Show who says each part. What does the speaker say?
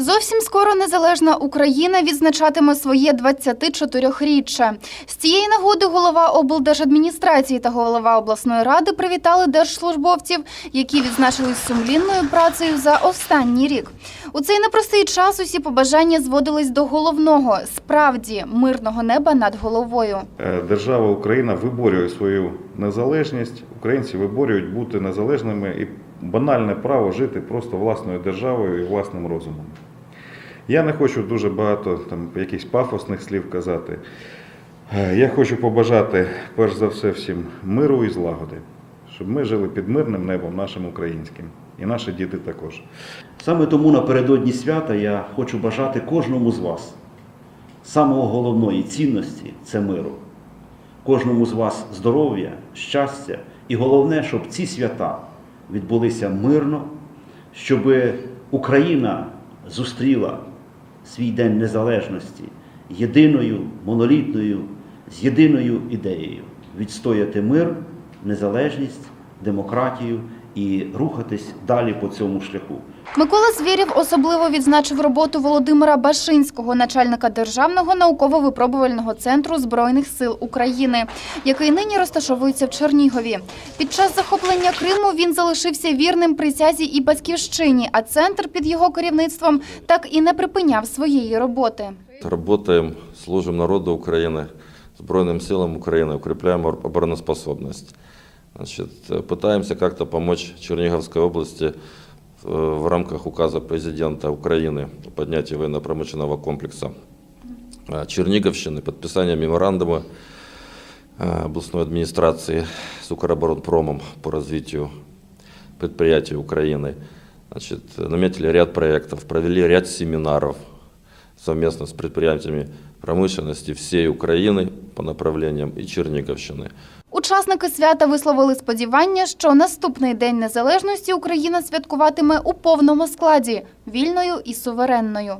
Speaker 1: Зовсім скоро незалежна Україна відзначатиме своє 24-річчя. З цієї нагоди голова облдержадміністрації та голова обласної ради привітали держслужбовців, які відзначились сумлінною працею за останній рік. У цей непростий час усі побажання зводились до головного справді мирного неба над головою.
Speaker 2: Е, Держава Україна виборює свою незалежність. Українці виборюють бути незалежними і банальне право жити просто власною державою і власним розумом. Я не хочу дуже багато там якихось пафосних слів казати. Е, Я хочу побажати перш за все всім миру і злагоди, щоб ми жили під мирним небом нашим українським, і наші діти також.
Speaker 3: Саме тому напередодні свята я хочу бажати кожному з вас самого головної цінності це миру. Кожному з вас здоров'я, щастя і головне, щоб ці свята відбулися мирно, щоб Україна зустріла свій День Незалежності єдиною, монолітною, з єдиною ідеєю відстояти мир, незалежність, демократію і рухатись далі по цьому шляху.
Speaker 1: Микола Звєрєв особливо відзначив роботу Володимира Башинського, начальника Державного науково-випробувального центру Збройних сил України, який нині розташовується в Чернігові. Під час захоплення Криму він залишився вірним присязі і батьківщині, а центр під його керівництвом так і не припиняв своєї роботи.
Speaker 4: Работаем, служим народу Украины, Збройным силам Украины, укрепляем ор- обороноспособность. Значит, э, пытаемся как-то помочь Черниговской области э, в рамках указа президента Украины о поднятии военно-промышленного комплекса э, Черниговщины, подписание меморандума э, областной администрации с Укроборонпромом по развитию предприятий Украины. Значит, э, наметили ряд проектов, провели ряд семинаров совместно с предприятиями промышленности всей Украины по направлениям и Черниговщины.
Speaker 1: Учасники свята висловили сподівання, що наступний день незалежності Україна святкуватиме у повному складі вільною і суверенною.